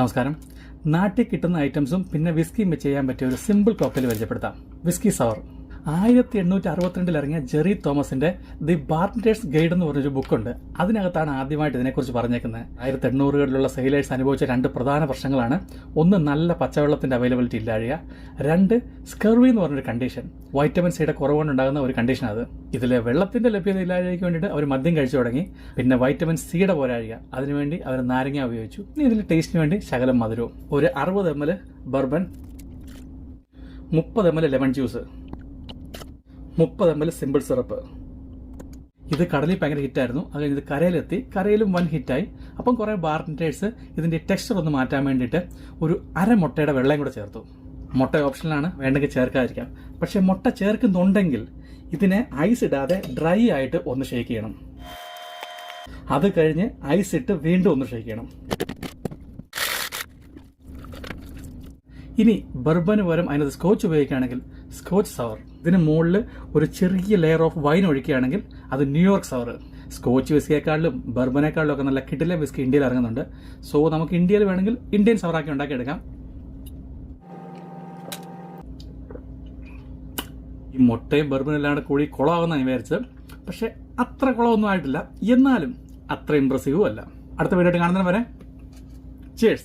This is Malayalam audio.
നമസ്കാരം. നാട്ടിൽ കിട്ടുന്ന ഐറ്റംസും പിന്നെ വിസ്കിയും വെച്ച് ചെയ്യാൻ പറ്റിയ ഒരു സിമ്പിൾ കോക്ടെയിൽ പരിചയപ്പെടുത്താം. വിസ്കി സവർ ആയിരത്തി എണ്ണൂറ്റി അറുപത്തിരണ്ടിൽ ഇറങ്ങിയ ജെറി തോമസിന്റെ ദി ബാർട്ടേഴ്സ് ഗൈഡ് എന്ന് പറഞ്ഞൊരു ബുക്കുണ്ട്. അതിനകത്താണ് ആദ്യമായിട്ട് ഇതിനെക്കുറിച്ച് പറഞ്ഞേക്കുന്നത്. ആയിരത്തി എണ്ണൂറുകളിലുള്ള സെയിലേഴ്സ് അനുഭവിച്ച രണ്ട് പ്രധാന പ്രശ്നങ്ങളാണ്. ഒന്ന് നല്ല പച്ചവെള്ളത്തിന്റെ അവൈലബിലിറ്റി ഇല്ലാഴിക. രണ്ട് സ്കർവി എന്ന് പറഞ്ഞൊരു കണ്ടീഷൻ വൈറ്റമിൻ സിയുടെ കുറവുകൊണ്ടുണ്ടാകുന്ന ഒരു കണ്ടീഷൻ അത്. ഇതിലെ വെള്ളത്തിന്റെ ലഭ്യത ഇല്ലാഴികയ്ക്ക് വേണ്ടിയിട്ട് അവർ മദ്യം കഴിച്ചു തുടങ്ങി. പിന്നെ വൈറ്റമിൻ സിയുടെ പോരാഴിക. അതിനുവേണ്ടി അവർ നാരങ്ങ ഉപയോഗിച്ചു. ഇതിൽ ടേസ്റ്റിന് വേണ്ടി ശകലം മധുരവും. ഒരു അറുപത് എം എൽ ബർബൻ മുപ്പത് എം എൽ ലെമൺ ജ്യൂസ് മുപ്പത് എം എൽ സിമ്പിൾ സിറപ്പ്. ഇത് കടലിൽ ഭയങ്കര ഹിറ്റായിരുന്നു. അത് കഴിഞ്ഞ് ഇത് കരയിലെത്തി. കരയിലും വൻ ഹിറ്റായി. അപ്പം കുറേ ബാർട്ടേഴ്സ് ഇതിന്റെ ടെക്സ്ചർ ഒന്ന് മാറ്റാൻ വേണ്ടിയിട്ട് ഒരു അര മുട്ടയുടെ വെള്ളം കൂടെ ചേർത്തു. മുട്ട ഓപ്ഷനിലാണ്. വേണ്ടെങ്കിൽ ചേർക്കാതിരിക്കാം. പക്ഷേ മുട്ട ചേർക്കുന്നുണ്ടെങ്കിൽ ഇതിനെ ഐസ് ഇടാതെ ഡ്രൈ ആയിട്ട് ഒന്ന് ഷേക്ക് ചെയ്യണം. അത് കഴിഞ്ഞ് ഐസ് ഇട്ട് വീണ്ടും ഒന്ന് ഷേക്ക് ചെയ്യണം. ഇനി ബർബന് പകരം അതിനകത്ത് സ്കോച്ച് ഉപയോഗിക്കുകയാണെങ്കിൽ സ്കോച്ച് സവർ ഇതിന് മുകളിൽ ഒരു ചെറിയ ലെയർ ഓഫ് വൈൻ ഒഴിക്കുകയാണെങ്കിൽ അത് ന്യൂയോർക്ക് സവർ സ്കോച്ച് വിസ്കിയേക്കാളിലും ബർബനേക്കാളിലും ഒക്കെ നല്ല കിട്ടിലെ വിസ്കി ഇന്ത്യയിൽ ഇറങ്ങുന്നുണ്ട്. സോ നമുക്ക് ഇന്ത്യയിൽ വേണമെങ്കിൽ ഇന്ത്യൻ സവറാക്കി ഉണ്ടാക്കിയെടുക്കാം. ഈ മുട്ടയും ബർബനും എല്ലാം കൂടി കുളമാകുന്ന വിചാരിച്ചത്. പക്ഷെ അത്ര കുളമൊന്നും ആയിട്ടില്ല. എന്നാലും അത്ര ഇമ്പ്രസീവും അല്ല. അടുത്ത വീഡിയോ കാണുന്നതിന് വരെ ചേഴ്സ്